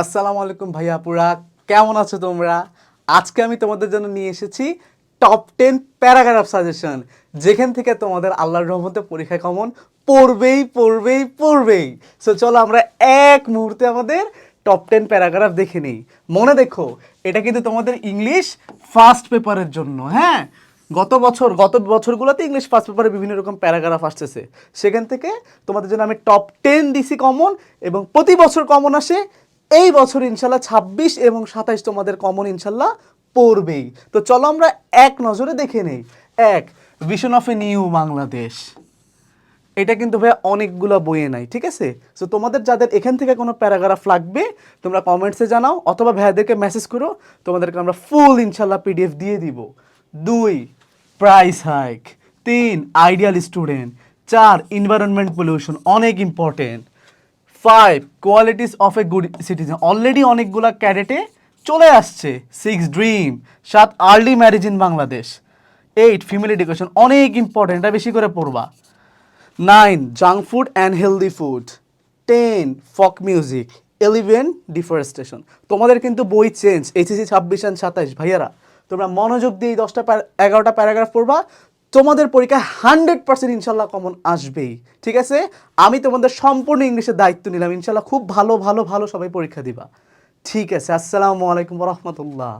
আসসালামু আলাইকুম ভাইয়া পুরা কেমন আছো তোমরা? আজকে আমি তোমাদের জন্য নিয়ে এসেছি টপ টেন প্যারাগ্রাফ সাজেশন যেখান থেকে তোমাদের আল্লাহর রহমতে পরীক্ষা কমন পড়বেই পড়বেই পড়বেই। সো চলো আমরা এক মুহূর্তে আমাদের টপ টেন প্যারাগ্রাফ দেখে নিই। মনে দেখো, এটা কিন্তু তোমাদের ইংলিশ ফার্স্ট পেপারের জন্য হ্যাঁ? গত বছর, গত বছরগুলোতে ইংলিশ ফার্স্ট পেপারে বিভিন্ন রকম প্যারাগ্রাফ আসতেছে। সেখান থেকে তোমাদের জন্য আমি টপ টেন দিছি কমন এবং প্রতি বছর কমন আসে এই বছর ইনশাল্লাহ ছাব্বিশ এবং সাতাইশ তোমাদের কমন ইনশাল্লাহ পড়বেই। তো চলো আমরা এক নজরে দেখে নেই। এক vision of a new Bangladesh এটা কিন্তু ভাই অনেকগুলো বইয়ে নাই, ঠিক আছে? সো তোমাদের যাদের এখান থেকে কোনো প্যারাগ্রাফ লাগবে, তোমরা কমেন্টসে জানাও, অথবা ভাইয়াদেরকে মেসেজ করো, তোমাদেরকে আমরা ফুল ইনশাল্লাহ পিডিএফ দিয়ে দিব। দুই প্রাইস হাইক তিন আইডিয়াল স্টুডেন্ট চার এনভায়রনমেন্ট পলিউশন অনেক important five qualities of a good citizen already অনেকগুলা ক্যাডেটে চলে আসছে সিক্স ড্রিম সাত early marriage in Bangladesh eight female education অনেক ইম্পর্টেন্ট এটা বেশি করে পড়বা। Nine junk food and healthy food ten folk music eleven deforestation তোমাদের কিন্তু বই চেঞ্জ এইচএসি ছাব্বিশ অ্যান্ড সাতাইশ, ভাইয়ারা, তোমরা মনোযোগ দিয়ে এই দশটা এগারোটা প্যারাগ্রাফ পড়বা তোমাদের পরীক্ষায় হান্ড্রেড পার্সেন্ট ইনশাল্লাহ কমন আসবেই, ঠিক আছে? আমি তোমাদের সম্পূর্ণ ইংলিশের দায়িত্ব নিলাম, ইনশাল্লাহ খুব ভালো ভালো ভালো সবাই পরীক্ষা দিবা। ঠিক আছে, আসসালামু আলাইকুম রহমতুল্লাহ।